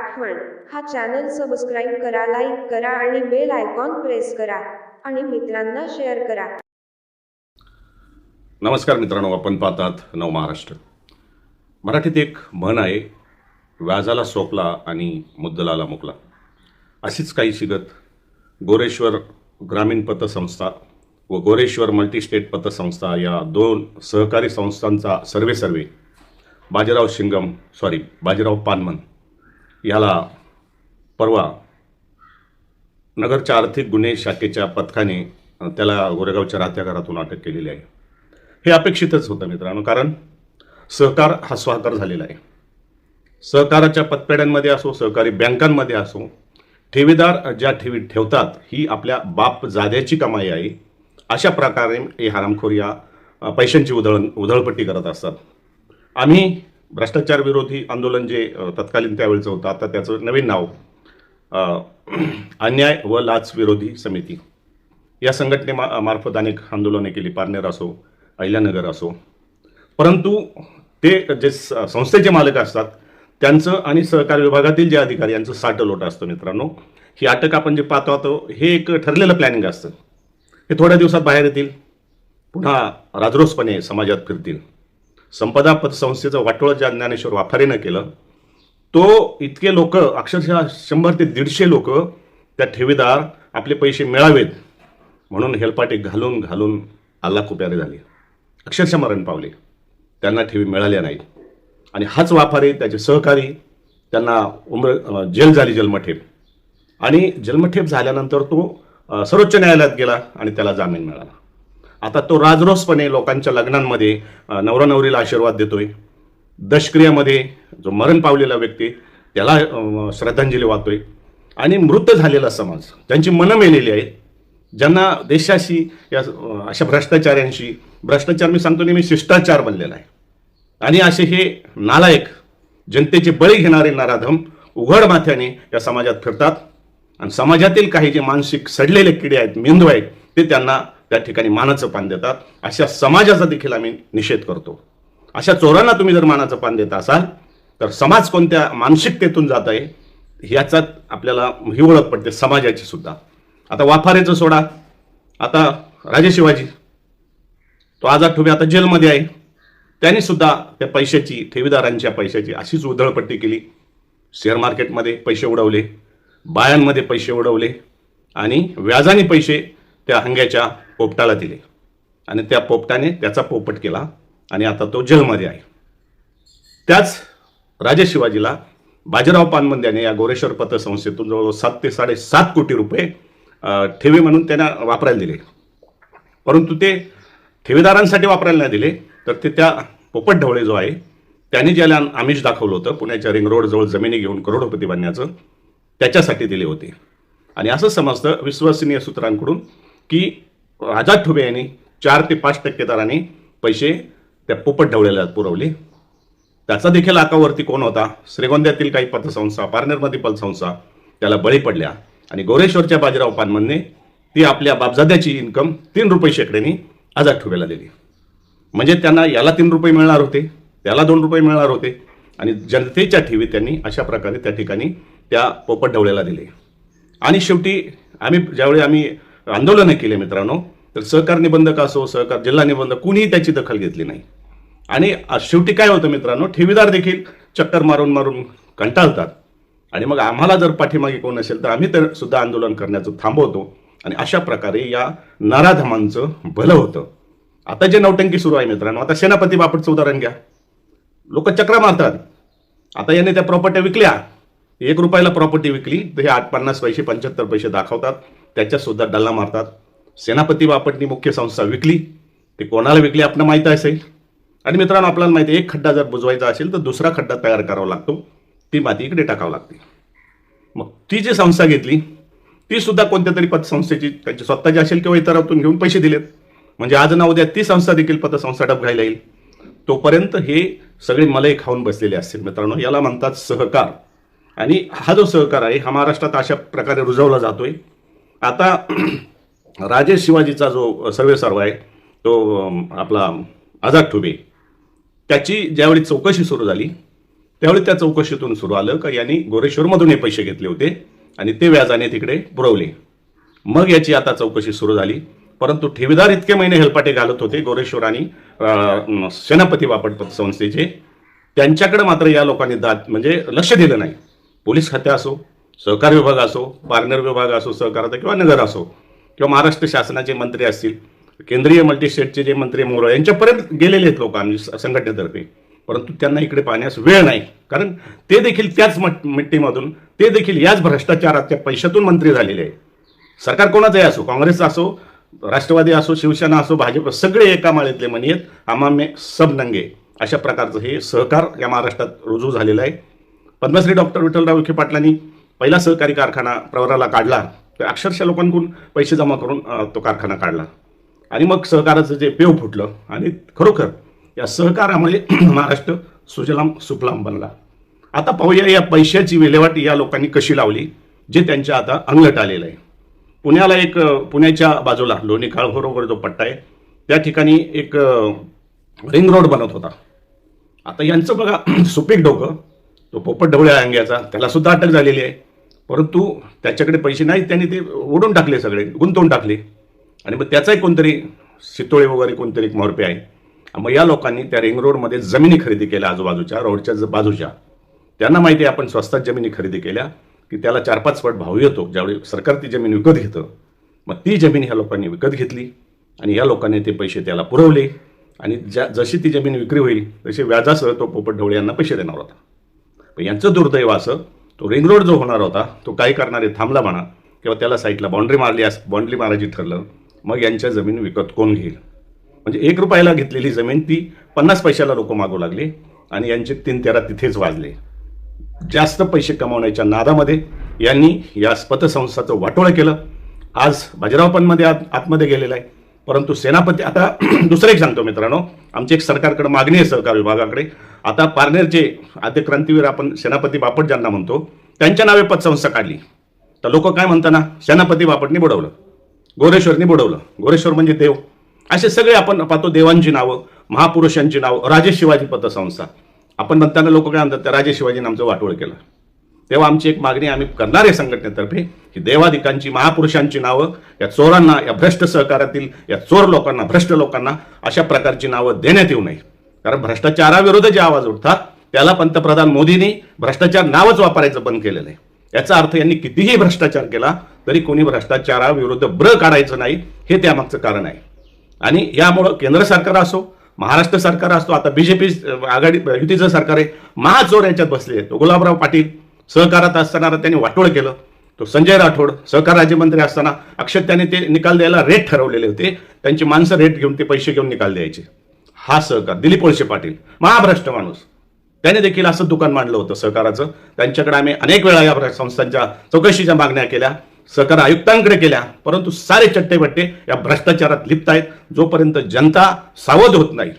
पाठवण. हा channel subscribe करा like करा आणि बेल आयकॉन प्रेस करा आणि मित्रांना शेअर करा. नमस्कार मित्रांनो आपण पाहतात नव महाराष्ट्र. मराठीत एक म्हण आहे व्याजाला सोपला आणि मुद्दलाला मुकला. अशीच काही शिगत गोरेश्वर ग्रामीण पतसंस्था व गोरेश्वर मल्टीस्टेट पतसंस्था या दोन सहकारी संस्थांचा survey survey Bajirao Shingam sorry Bajirao Panman. याला परवा नगरच्या आर्थिक गुन्हे शाखेच्या पथकाने त्याला गोरेगावच्या राहत्या घरातून अटक केलेली आहे. हे अपेक्षितच होतं मित्रांनो कारण सहकार हा स्वाकार झालेला आहे. सहकाराच्या पतपेढ्यांमध्ये असो सहकारी बँकांमध्ये असो ठेवीदार ज्या ठेवी ठेवतात ही आपल्या बाप जाद्याची कमाई आहे. अशा प्रकारे हे हरामखोर या पैशांची उधळ उधळपट्टी करत असतात. आम्ही भ्रष्टाचार विरोधी आंदोलन जे तत्कालीन त्यावेळचं होतं आता त्याचं नवीन नाव अन्याय व लाच विरोधी समिती. या संघटनेमा मार्फत अनेक आंदोलने केली पारनेर असो अहिल्यानगर असो. परंतु ते जे स- संस्थेचे मालक असतात त्यांचं आणि सहकार विभागातील जे अधिकारी यांचं साठ लोट असतं मित्रांनो. ही अटक आपण जे पाहतो आहोत, हे एक ठरलेलं प्लॅनिंग असतं. हे थोड्या दिवसात बाहेर येतील पुन्हा राजरोसपणे समाजात फिरतील. संपदा पतसंस्थेचं वाटोळं ज्या ज्ञानेश्वर वाफारीनं केलं तो इतके लोक अक्षरशः शंभर ते दीडशे लोक त्या ठेवीदार आपले पैसे मिळावेत म्हणून हेलपाटे घालून घालून आल्ला कुप्यारे झाले. अक्षरशः मरण पावले. त्यांना ठेवी मिळाल्या नाहीत. आणि हाच वाफारी त्याचे सहकारी त्यांना उम्र जेल झाली जन्मठेप. आणि जन्मठेप झाल्यानंतर तो सर्वोच्च न्यायालयात गेला आणि त्याला जामीन मिळाला. आता तो राजरोसपणे लोकांच्या लग्नांमध्ये नवरा नवरीला आशीर्वाद देतोय. दशक्रियामध्ये जो मरण पावलेला व्यक्ती त्याला श्रद्धांजली वाहतोय. आणि मृत झालेला समाज त्यांची मनं मेलेली आहेत ज्यांना देशाशी या अशा भ्रष्टाचाऱ्यांशी भ्रष्टाचार मी सांगतो नेहमी शिष्टाचार बनलेला आहे. आणि असे हे नालायक जनतेचे बळी घेणारे नाराधम उघड माथ्याने या समाजात फिरतात. आणि समाजातील काही जे मानसिक सडलेले किडे आहेत मेंदू आहेत ते त्यांना त्या ठिकाणी मानाचं पान देतात. अशा समाजाचा देखील आम्ही निषेध करतो. अशा चोरांना तुम्ही जर मानाचं पान देत असाल तर समाज कोणत्या मानसिकतेतून जात आहे ह्याचात आपल्याला ही ओळख पडते समाजाची सुद्धा. आता वाफारेचं सोडा. आता राजे शिवाजी. तो आझाद ठुबे आता जेलमध्ये आहे. त्यांनी सुद्धा त्या पैशाची ठेवीदारांच्या पैशाची अशीच उधळपट्टी केली. शेअर मार्केटमध्ये पैसे उडवले. बायांमध्ये पैसे उडवले. आणि व्याजाने पैसे त्या हंग्याच्या पोपटाला दिले. आणि त्या पोपटाने त्याचा पोपट केला आणि आता तो जेलमध्ये आहे. त्याच राजे शिवाजीला बाजीराव पानमंद्याने या गोरेश्वर पतसंस्थेतून जवळजवळ सात ते साडेसात कोटी रुपये ठेवी म्हणून त्यांना वापरायला दिले. परंतु ते ठेवीदारांसाठी वापरायला नाही दिले तर ते त्या पोपट ढवळे जो आहे त्याने ज्याला आमिष दाखवलं होतं पुण्याच्या रिंग रोडजवळ जमिनी घेऊन करोडपती बनण्याचं त्याच्यासाठी दिले होते. आणि असं समजतं विश्वसनीय सूत्रांकडून की आझाद ठुबे यांनी चार ते पाच टक्के दराने पैसे त्या पोपट ढवळ्याला पुरवले. त्याचा देखील आकावरती कोण होता? श्रीगोंद्यातील काही पतसंस्था पारनेरमधील पतसंस्था त्याला बळी पडल्या. आणि गोरेश्वरच्या बाजीराव पानमनने ती आपल्या बापजाद्याची इन्कम तीन रुपये शेकड्याने आझाद ठुबेला दिली. म्हणजे त्यांना याला तीन रुपये मिळणार होते त्याला दोन रुपये मिळणार होते. आणि जनतेच्या ठेवी त्यांनी अशा प्रकारे त्या ठिकाणी त्या पोपट ढवळ्याला दिले. आणि शेवटी आम्ही ज्यावेळी आम्ही आंदोलनं केले मित्रांनो तर सहकार निबंधक असो सहकार जिल्हा निबंधक कुणीही त्याची दखल घेतली नाही. आणि शेवटी काय होतं मित्रांनो ठेवीदार देखील चक्कर मारून मारून कंटाळतात. आणि मग आम्हाला जर पाठीमागे कोण असेल तर आम्ही तर सुद्धा आंदोलन करण्याचं थांबवतो. आणि अशा प्रकारे या नराधमांचं भलं होतं. आता जे नौटंकी सुरू आहे मित्रांनो आता सेनापती बापटचं उदाहरण घ्या. लोक चक्रा मारतात. आता याने त्या प्रॉपर्ट्या विकल्या. एक रुपयाला प्रॉपर्टी विकली तर हे आठ पन्नास पैसे पंच्याहत्तर पैसे दाखवतात. त्याच्यासुद्धा डल्ला मारतात. सेनापती बापटनी मुख्य संस्था विकली. ते कोणाला विकली आपलं माहीत असेल. आणि मित्रांनो आपल्याला माहिती आहे एक खड्डा जर बुजवायचा असेल तर दुसरा खड्डा तयार करावा लागतो. ती माती इकडे टाकावं लागते. मग ती जी संस्था घेतली ती सुद्धा कोणत्या तरी पतसंस्थेची त्यांची स्वतःची असेल किंवा इतरातून घेऊन पैसे दिलेत. म्हणजे आज ना उद्या ती संस्था देखील पतसंस्था डबघायला येईल. तोपर्यंत हे सगळे मलई खाऊन बसलेले असतील मित्रांनो. याला म्हणतात सहकार. आणि हा जो सहकार आहे हा महाराष्ट्रात अशा प्रकारे रुजवला जातोय. आता राजेश शिवाजीचा जो सर्वेसर्व आहे तो आपला आझाद ठुबे त्याची ज्यावेळी चौकशी सुरू झाली त्यावेळी त्या चौकशीतून सुरू आलं का यांनी गोरेश्वरमधून हे पैसे घेतले होते आणि ते व्याजाने तिकडे पुरवले. मग याची आता चौकशी सुरू झाली. परंतु ठेवीदार इतके महिने हेलपाटे घालत होते गोरेश्वर आणि सेनापती बापट संस्थेचे. त्यांच्याकडे मात्र या लोकांनी दाद म्हणजे लक्ष दिलं नाही. पोलीस खाते असो सहकार विभाग असो पार्नर विभाग असो सहकाराचा किंवा नगर असो किंवा महाराष्ट्र शासनाचे मंत्री असतील केंद्रीय मल्टीस्टेटचे जे मंत्री मोर यांच्यापर्यंत गेलेले आहेत लोक आम्ही संघटनेतर्फे. परंतु त्यांना इकडे पाहण्यास वेळ नाही. कारण ते देखील त्याच मट- मिट्टीमधून ते देखील याच भ्रष्टाचाराच्या पैशातून मंत्री झालेले आहे सरकार कोणाचंही असो काँग्रेस असो राष्ट्रवादी असो शिवसेना असो भाजप सगळे एका माळेतले म्हणी आहेत. आम्हा सब नंगे. अशा प्रकारचं हे सहकार या महाराष्ट्रात रुजू झालेलं आहे. पद्मश्री डॉक्टर विठ्ठलराव विखे पाटलांनी पहिला सहकारी कारखाना प्रवराला काढला तर अक्षरशः लोकांकडून पैसे जमा करून तो कारखाना काढला. आणि मग सहकाराचं जे पेव फुटलं आणि खरोखर या सहकारामुळे महाराष्ट्र सुजलाम सुफलाम बनला. आता पाहूया या पैशाची विल्हेवाट या लोकांनी कशी लावली जे त्यांच्या आता अंगलट आलेलं आहे. पुण्याला एक पुण्याच्या बाजूला लोणी काळभोर वगैरे जो पट्टा आहे त्या ठिकाणी एक रिंग रोड बनत होता. आता यांचं बघा सुपीक डोकं तो पोपट ढवळ्या अंग्याचा त्याला सुद्धा अटक झालेली आहे. परंतु त्याच्याकडे पैसे नाही त्यांनी ते ओढून टाकले सगळे गुंतवून टाकले. आणि मग त्याचाही कोणतरी शितोळे वगैरे कोणतरी एक मोरपे आहे. मग या लोकांनी त्या रिंग रोडमध्ये जमिनी खरेदी केल्या आजूबाजूच्या रोडच्या बाजूच्या. त्यांना माहिती आहे आपण स्वस्तात जमिनी खरेदी केल्या की त्याला चार पाच पट भाव येतो ज्यावेळी सरकार ती जमीन विकत घेतं. मग ती जमीन ह्या लोकांनी विकत घेतली आणि या लोकांनी ते पैसे त्याला पुरवले. आणि ज्या जशी ती जमीन विक्री होईल तसे व्याजासह तो पोपट ढवळे यांना पैसे देणार होता. पण यांचं दुर्दैव असं तो रिंग रोड जो होणार होता तो काही करणारे थांबला म्हणा किंवा त्याला साईडला बाउंड्री मारली अस बाउंड्री मारायची ठरलं मग यांच्या जमीन विकत कोण घेईल? म्हणजे एक रुपयाला घेतलेली जमीन ती पन्नास पैशाला लोक मागू लागली आणि यांचे तीन तेरा तिथेच वाजले. जास्त पैसे कमावण्याच्या नादामध्ये यांनी या पतसंस्थाचं वाटोळं केलं. आज बाजीरावपनमध्ये आत आतमध्ये गेलेला आहे. परंतु सेनापती आता दुसरं एक सांगतो मित्रांनो. आमची एक सरकारकडे मागणी आहे सरकार विभागाकडे. आता पारनेरचे आद्य क्रांतीवीर आपण सेनापती बापट ज्यांना म्हणतो. त्यांच्या नावे पतसंस्था काढली. तर लोक काय म्हणताना? सेनापती बापटनी बुडवलं. गोरेश्वरनी बुडवलं. गोरेश्वर म्हणजे देव. असे सगळे आपण पाहतो देवांची नावं महापुरुषांची नावं राजे शिवाजी पतसंस्था. आपण म्हणताना लोक काय म्हणतात त्या राजे शिवाजीने आमचं वाटोळ केलं. तेव्हा आमची एक मागणी आम्ही करणार आहे संघटनेतर्फे. ही देवाधिकांची महापुरुषांची नावं या चोरांना या भ्रष्ट सहकारातील या चोर लोकांना भ्रष्ट लोकांना अशा प्रकारची नावं देण्यात येऊ नये. कारण भ्रष्टाचाराविरुद्ध जे आवाज उठतात त्याला पंतप्रधान मोदींनी भ्रष्टाचार नावच वापरायचं बंद केलेलं आहे. याचा अर्थ यांनी कितीही भ्रष्टाचार केला तरी कोणी भ्रष्टाचाराविरुद्ध ब्र काढायचं नाही हे त्यामागचं कारण आहे. आणि यामुळं केंद्र सरकार असो महाराष्ट्र सरकार असतो आता बीजेपी आघाडी युतीचं सरकार आहे महाचोर याच्यात बसले आहेत. गुलाबराव पाटील सहकारात असताना त्यांनी वाटोळ केलं. तो संजय राठोड सहकार राज्यमंत्री असताना अक्षत्याने ते निकाल द्यायला रेट ठरवलेले होते. त्यांची माणसं रेट घेऊन ते पैसे घेऊन निकाल द्यायचे. हा सहकार दिलीप वळसे पाटील महाभ्रष्ट माणूस. त्याने देखील असं दुकान मांडलं होतं सहकाराचं. त्यांच्याकडे आम्ही अनेक वेळा या संस्थांच्या चौकशीच्या मागण्या केल्या सहकार आयुक्तांकडे केल्या परंतु सारे चट्टेबट्टे या भ्रष्टाचारात लिप्त आहेत. जोपर्यंत जनता सावध होत नाही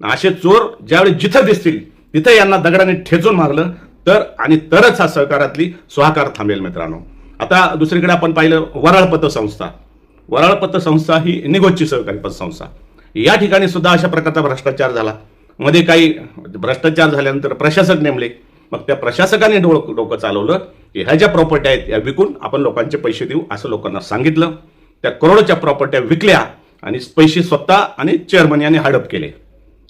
असे चोर ज्यावेळी जिथं दिसतील तिथं यांना दगडाने ठेचून मारलं तर आणि तरच हा सहकारातली स्वाकार थांबेल मित्रांनो. आता दुसरीकडे आपण पाहिलं वराळ पतसंस्था. वराळ पतसंस्था ही निगोजची सहकारी पतसंस्था. या ठिकाणी सुद्धा अशा प्रकारचा भ्रष्टाचार झाला. मध्ये काही भ्रष्टाचार झाल्यानंतर प्रशासक नेमले. मग त्या प्रशासकाने डोळ डोकं चालवलं की ह्या ज्या प्रॉपर्ट्या आहेत या विकून आपण लोकांचे पैसे देऊ असं लोकांना सांगितलं. त्या करोडोच्या प्रॉपर्ट्या विकल्या आणि पैसे स्वतः आणि चेअरमन यांनी हडप केले.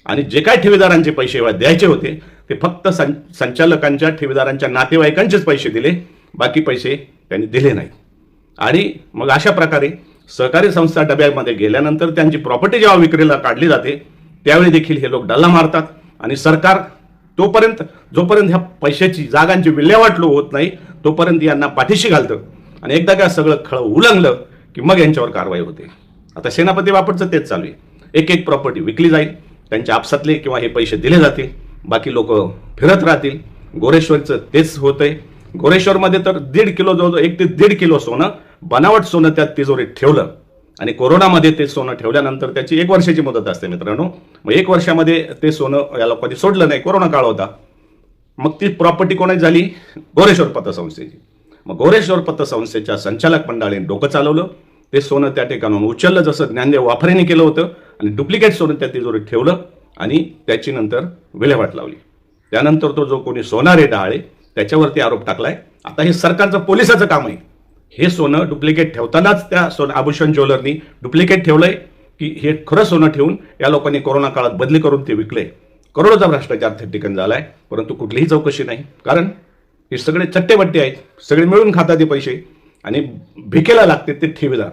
आणि जे काय ठेवीदारांचे पैसे द्यायचे होते ते फक्त सं संचालकांच्या ठेवीदारांच्या नातेवाईकांचेच पैसे दिले. बाकी पैसे त्यांनी दिले नाही. आणि मग अशा प्रकारे सहकारी संस्था डब्यामध्ये गेल्यानंतर त्यांची प्रॉपर्टी जेव्हा विक्रीला काढली जाते त्यावेळी देखील हे लोक डल्ला मारतात आणि सरकार तोपर्यंत जोपर्यंत ह्या पैशाची जागांची विल्हेवाट लो होत नाही तोपर्यंत यांना पाठीशी घालतं आणि एकदा का सगळं खळं उलंगलं की मग यांच्यावर कारवाई होते. आता सेनापती बापटचं तेच चालू आहे. एक एक प्रॉपर्टी विकली जाईल त्यांच्या आपसातले किंवा हे पैसे दिले जातील बाकी लोक फिरत राहतील. गोरेश्वरचं तेच होतंय. गोरेश्वरमध्ये तर दीड किलो जवळजवळ एक ते दीड किलो सोनं बनावट सोनं त्या तिजोरीत ठेवलं. आणि कोरोनामध्ये ते सोनं ठेवल्यानंतर त्याची एक वर्षाची मुदत असते मित्रांनो. मग एक वर्षामध्ये ते सोनं या लोकांनी सोडलं नाही कोरोना काळ होता. मग ती प्रॉपर्टी कोणाची झाली? गोरेश्वर पतसंस्थेची. मग गोरेश्वर पतसंस्थेच्या संचालक मंडळाने डोकं चालवलं. ते सोनं त्या ठिकाणून उचललं जसं ज्ञानदेव वाफरेने केलं होतं. आणि डुप्लिकेट सोनं त्या तिजोरीत ठेवलं आणि त्याची नंतर विल्हेवाट लावली. त्यानंतर तो जो कोणी सोनारे डहाळे त्याच्यावरती आरोप टाकलाय. आता हे सरकारचं पोलिसाचं काम आहे. हे सोनं डुप्लिकेट ठेवतानाच त्या सोनं आभूषण ज्वेलरनी डुप्लिकेट ठेवलंय की हे खरं सोनं ठेवून या लोकांनी कोरोना काळात बदली करून ते विकले करोडोचा भ्रष्टाचार त्या ठिकाणी आहे परंतु कुठलीही चौकशी नाही. कारण हे सगळे चट्टेबट्टे आहेत सगळे मिळून खातात ते पैसे आणि भिकेला लागते ते ठेवीदार.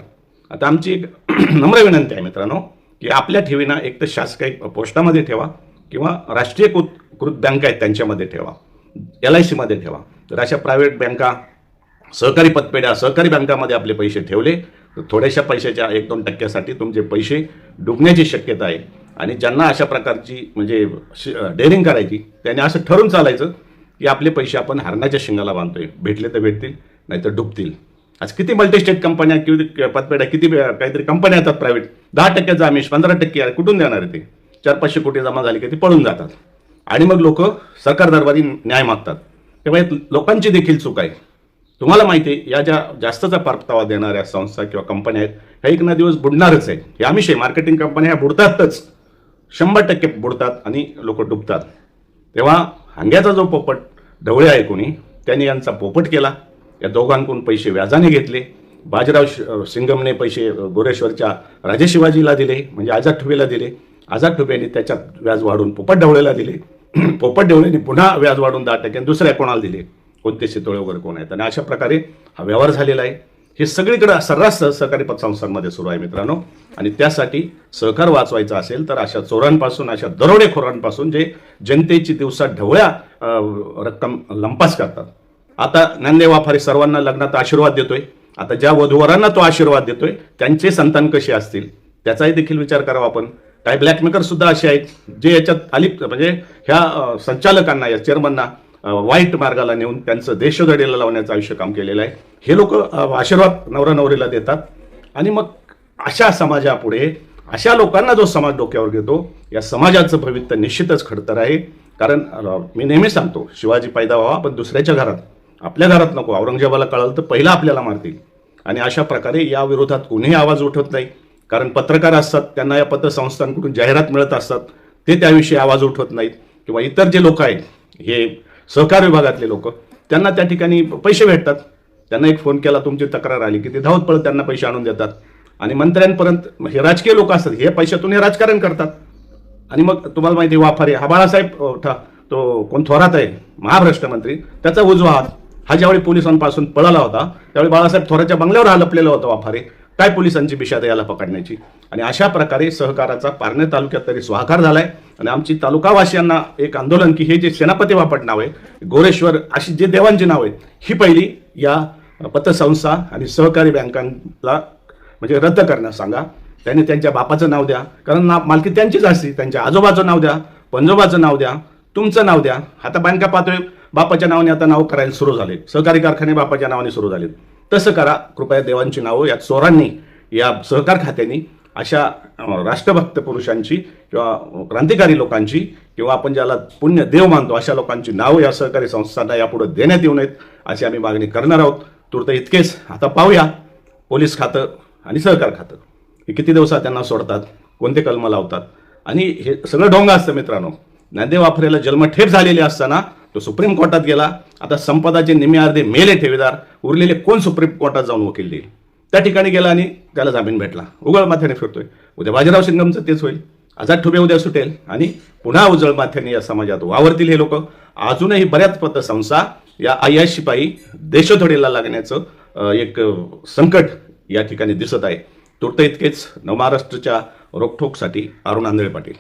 आता आमची एक नम्र विनंती आहे मित्रांनो की आपल्या ठेवीना एक तर शासकीय पोस्टामध्ये ठेवा किंवा राष्ट्रीयकृत कृत बँक आहेत त्यांच्यामध्ये ठेवा. एल आय सीमध्ये ठेवा. तर अशा प्रायव्हेट बँका सहकारी पतपेढ्या सहकारी बँकामध्ये आपले पैसे ठेवले. तर थोड्याशा पैशाच्या एक दोन टक्क्यासाठी तुमचे पैसे डुबण्याची शक्यता आहे. आणि ज्यांना अशा प्रकारची म्हणजे डेअरिंग करायची त्यांनी असं ठरून चालायचं की आपले पैसे आपण हरणाच्या शिंगाला बांधतोय. भेटले तर भेटतील नाहीतर डुबतील. आज किती मल्टीस्टेट कंपन्या किती पतपेढ्या किती काहीतरी कंपन्या येतात प्रायव्हेट दहा टक्क्याचा आमिष पंधरा टक्के कुठून देणार आहे ते? चार पाचशे कोटी जमा झाले की ते पळून जातात. आणि मग लोक सरकार दरबारी न्याय मागतात. तेव्हा लोकांची देखील चूक आहे. तुम्हाला माहिती आहे या ज्या जास्तचा परतावा देणाऱ्या संस्था किंवा कंपन्या आहेत ह्या एक ना दिवस बुडणारच आहेत हे आमिष मार्केटिंग कंपन्या ह्या बुडतातच. शंभर टक्के बुडतात आणि लोक डुबतात. तेव्हा हांग्याचा जो पोपट ढवळे आहे कोणी त्यांनी यांचा पोपट केला. या दोघांकडून पैसे व्याजाने घेतले. बाजीराव सिंगमने पैसे गोरेश्वरच्या राजे शिवाजीला दिले म्हणजे आझाद ठुबेला दिले. आझाद ठुबेने त्याच्यात व्याज वाढून पोपट ढवळेला दिले. पोपट ढवळेने पुन्हा व्याज वाढून दहा टक्के दुसऱ्या कोणाला दिले? कोणते शितोळे वगैरे कोण आहेत? आणि अशा प्रकारे हा व्यवहार झालेला आहे. हे सगळीकडे सर्रास सहकारी पतसंस्थांमध्ये सुरू आहे मित्रांनो. आणि त्यासाठी सहकार वाचवायचा असेल तर अशा चोरांपासून अशा दरोडेखोरांपासून जे जनतेची दिवसात ढवळ्या रक्कम लंपास करतात. आता नंदे वाफारी सर्वांना लग्नात आशीर्वाद देतोय. आता ज्या वधूवरांना तो आशीर्वाद देतोय त्यांचे संतान कसे असतील? त्याचाही देखील विचार करावा आपण. काही ब्लॅकमेकर सुद्धा असे आहेत जे याच्यात अलिप्त म्हणजे ह्या संचालकांना या चेअरमनना वाईट मार्गाला नेऊन त्यांचं देशोधडीला लावण्याचं आयुष्य काम केलेलं आहे. हे लोक आशीर्वाद नवरा नवरीला देतात. आणि मग अशा समाजापुढे अशा लोकांना जो समाज डोक्यावर घेतो या समाजाचं भवित्य निश्चितच खडतर आहे. कारण मी नेहमी सांगतो शिवाजी पैदा व्हावा पण दुसऱ्याच्या घरात आपल्या घरात नको. औरंगजेबाला कळलं तर पहिला आपल्याला मारतील. आणि अशा प्रकारे या विरोधात कोणीही आवाज उठवत नाही. कारण पत्रकार असतात त्यांना या पत्रसंस्थांकडून जाहिरात मिळत असतात ते त्याविषयी आवाज उठवत नाहीत. किंवा इतर जे लोक आहेत हे सहकार विभागातले लोक त्यांना त्या ठिकाणी पैसे भेटतात. त्यांना एक फोन केला तुमची तक्रार आली की ते धावत पळत त्यांना पैसे आणून देतात. आणि मंत्र्यांपर्यंत हे राजकीय लोक असतात हे पैशातून हे राजकारण करतात. आणि मग तुम्हाला माहिती आहे, वाफारे हा बाळासाहेब ठा- तो कोण थोरात आहे महाभ्रष्ट मंत्री त्याचा उजवा हात हा ज्यावेळी पोलिसांपासून पळाला होता त्यावेळी बाळासाहेब थोराच्या बंगल्यावर हा लपलेला होता वाफारे. काय पोलिसांची बिशाद याला पकडण्याची? आणि अशा प्रकारे सहकाराचा पारणे तालुक्यात तरी स्वाकार झालाय. आणि आमची तालुकावासियांना एक आंदोलन की हे जे सेनापती बापट नाव आहे गोरेश्वर अशी जे देवांची नाव आहेत ही पहिली या पतसंस्था आणि सहकारी बँकांना म्हणजे रद्द करण्यास सांगा. त्यांनी त्यांच्या बापाचं नाव द्या. कारण ना मालकी त्यांचीच असते. त्यांच्या आजोबाचं नाव द्या पंजोबाचं नाव द्या तुमचं नाव द्या. आता बँका पातळी बापाच्या नावाने आता नाव करायला सुरू झाले. सहकारी कारखाने बापाच्या नावाने सुरू झाले तसं करा. कृपया देवांची नावं या चोरांनी या सहकार खात्यांनी अशा राष्ट्रभक्त पुरुषांची किंवा क्रांतिकारी लोकांची किंवा आपण ज्याला पुण्य देव मानतो अशा लोकांची नावं या सहकारी संस्थांना यापुढे देण्यात येऊ नयेत अशी आम्ही मागणी करणार आहोत. तूर्त इतकेच. आता पाहूया. पोलीस खातं आणि सहकार खातं. हे किती दिवसात त्यांना सोडतात? कोणते कलम लावतात? आणि हे सगळं ढोंगा असतं मित्रांनो. ज्ञानदेव वाफरेला जन्मठेप झालेली असताना तो सुप्रीम कोर्टात गेला. आता संपदाचे निम्मे अर्धे मेले ठेवीदार उरलेले कोण सुप्रीम कोर्टात जाऊन वकील देईल? त्या ठिकाणी गेला आणि त्याला जामीन भेटला. उघड माथ्याने फिरतोय. उद्या बाजीराव सिंगमचं तेच होईल. आझाद ठुबे उद्या सुटेल आणि पुन्हा उजळ माथ्याने या समाजात वावरतील हे लोक. अजूनही बऱ्याच पतसंस्था या आयाशिपायी देशोधडीला लागण्याचं एक संकट या ठिकाणी दिसत आहे. तुर्त इतकेच. नवमहाराष्ट्रच्या रोखोकसाठी अरुण आंधळे पाटील.